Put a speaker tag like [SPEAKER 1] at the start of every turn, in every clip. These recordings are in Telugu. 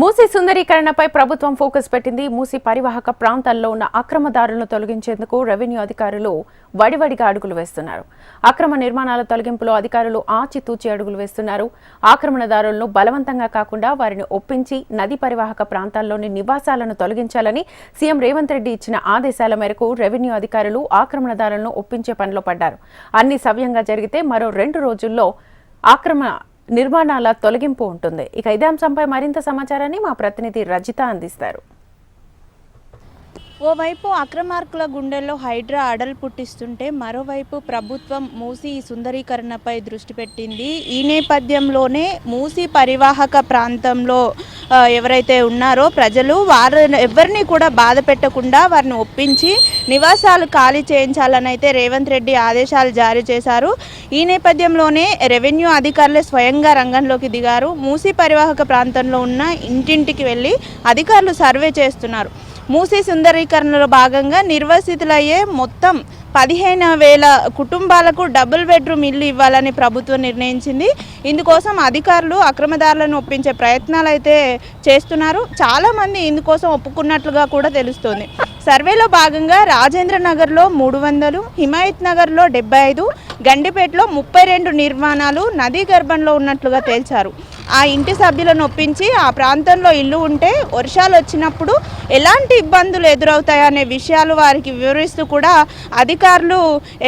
[SPEAKER 1] మూసీ సుందరీకరణపై ప్రభుత్వం ఫోకస్ పెట్టింది. మూసీ పరివాహక ప్రాంతాల్లో ఉన్న అక్రమదారులను తొలగించేందుకు రెవెన్యూ అధికారులు వడివడిగా అడుగులు వేస్తున్నారు. అక్రమ నిర్మాణాల తొలగింపులో అధికారులు ఆచితూచి అడుగులు వేస్తున్నారు. ఆక్రమణదారులను బలవంతంగా కాకుండా వారిని ఒప్పించి నది పరివాహక ప్రాంతాల్లోని నివాసాలను తొలగించాలని సీఎం రేవంత్ రెడ్డి ఇచ్చిన ఆదేశాల మేరకు రెవెన్యూ అధికారులు ఆక్రమణదారులను ఒప్పించే పనిలో పడ్డారు. అన్ని సవ్యంగా జరిగితే మరో రెండు రోజుల్లో ఆక్రమణ నిర్మాణాల తొలగింపు ఉంటుంది. ఇక ఇదే అంశంపై మరింత సమాచారాన్ని మా ప్రతినిధి రజిత అందిస్తారు.
[SPEAKER 2] ఓవైపు అక్రమార్కుల గుండెల్లో హైడ్రా అడలు పుట్టిస్తుంటే మరోవైపు ప్రభుత్వం మూసి సుందరీకరణపై దృష్టి పెట్టింది. ఈ నేపథ్యంలోనే మూసి పరివాహక ప్రాంతంలో ఎవరైతే ఉన్నారో ప్రజలు వారు ఎవరిని కూడా బాధ పెట్టకుండా వారిని ఒప్పించి నివాసాలు ఖాళీ చేయించాలని అయితే రేవంత్ రెడ్డి ఆదేశాలు జారీ చేశారు. ఈ నేపథ్యంలోనే రెవెన్యూ అధికారులే స్వయంగా రంగంలోకి దిగారు. మూసి పరివాహక ప్రాంతంలో ఉన్న ఇంటింటికి వెళ్ళి అధికారులు సర్వే చేస్తున్నారు. మూసీ సుందరీకరణలో భాగంగా నిర్వసితులయ్యే మొత్తం పదిహేను వేల కుటుంబాలకు డబుల్ బెడ్రూమ్ ఇల్లు ఇవ్వాలని ప్రభుత్వం నిర్ణయించింది. ఇందుకోసం అధికారులు అక్రమదారులను ఒప్పించే ప్రయత్నాలు అయితే చేస్తున్నారు. చాలామంది ఇందుకోసం ఒప్పుకున్నట్లుగా కూడా తెలుస్తోంది. సర్వేలో భాగంగా రాజేంద్ర నగర్లో మూడు వందలు హిమాయత్ నగర్లో డెబ్బై ఐదు గండిపేటలో ముప్పై రెండు నిర్మాణాలు నదీ గర్భంలో ఉన్నట్లుగా తేల్చారు. ఆ ఇంటి సభ్యులను ఒప్పించి ఆ ప్రాంతంలో ఇల్లు ఉంటే వర్షాలు వచ్చినప్పుడు ఎలాంటి ఇబ్బందులు ఎదురవుతాయనే విషయాలు వారికి వివరిస్తూ కూడా అధికారులు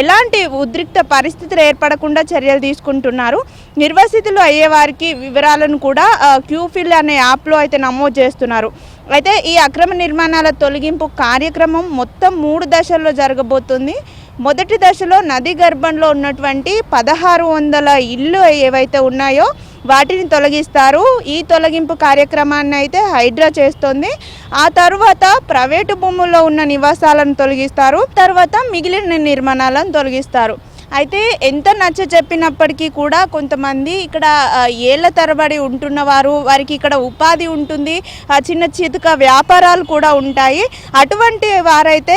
[SPEAKER 2] ఎలాంటి ఉద్రిక్త పరిస్థితులు ఏర్పడకుండా చర్యలు తీసుకుంటున్నారు. నిర్వసితులు అయ్యే వారికి వివరాలను కూడా క్యూఫిల్ అనే యాప్లో అయితే నమోదు చేస్తున్నారు. అయితే ఈ అక్రమ నిర్మాణాల తొలగింపు కార్యక్రమం మొత్తం మూడు దశల్లో జరగబోతుంది. మొదటి దశలో నది గర్భంలో ఉన్నటువంటి పదహారు వందల ఇల్లు ఏవైతే ఉన్నాయో వాటిని తొలగిస్తారు. ఈ తొలగింపు కార్యక్రమాన్ని అయితే హైడ్రా చేస్తుంది. ఆ తర్వాత ప్రైవేటు భూముల్లో ఉన్న నివాసాలను తొలగిస్తారు. తర్వాత మిగిలిన నిర్మాణాలను తొలగిస్తారు. అయితే ఎంత నచ్చ చెప్పినప్పటికీ కూడా కొంతమంది ఇక్కడ ఏళ్ళ తరబడి ఉంటున్న వారు వారికి ఇక్కడ ఉపాధి ఉంటుంది ఆ, చిన్న చితక వ్యాపారాలు కూడా ఉంటాయి. అటువంటి వారైతే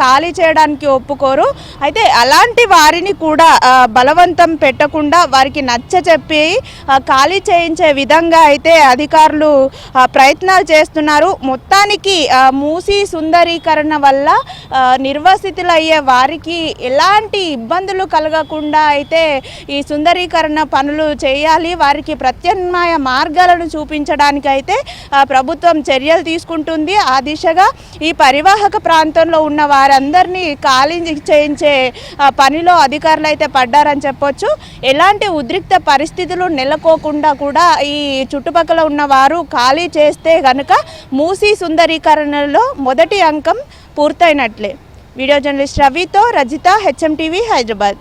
[SPEAKER 2] ఖాళీ చేయడానికి ఒప్పుకోరు. అయితే అలాంటి వారిని కూడా బలవంతం పెట్టకుండా వారికి నచ్చ చెప్పి ఖాళీ చేయించే విధంగా అయితే అధికారులు ప్రయత్నాలు చేస్తున్నారు. మొత్తానికి మూసి సుందరీకరణ వల్ల నిర్వాసితులు నిర్వాసితులయ్యే వారికి ఎలాంటి ఇబ్బందులు కలగకుండా అయితే ఈ సుందరీకరణ పనులు చేయాలి వారికి ప్రత్యామ్నాయ మార్గాలను చూపించడానికి అయితే ప్రభుత్వం చర్యలు తీసుకుంటుంది. ఆ దిశగా ఈ పరివాహక ప్రాంతంలో ఉన్న వారందరినీ ఖాళీ చేయించే పనిలో అధికారులు అయితే పడ్డారని చెప్పొచ్చు. ఎలాంటి ఉద్రిక్త పరిస్థితులు నెలకోకుండా కూడా ఈ చుట్టుపక్కల ఉన్న వారు ఖాళీ చేస్తే కనుక మూసీ సుందరీకరణలో మొదటి అంకం పూర్తయినట్లే వీడియో జర్నలిస్ట్ రవితో రజిత హెచ్ఎం టీవీ హైదరాబాద్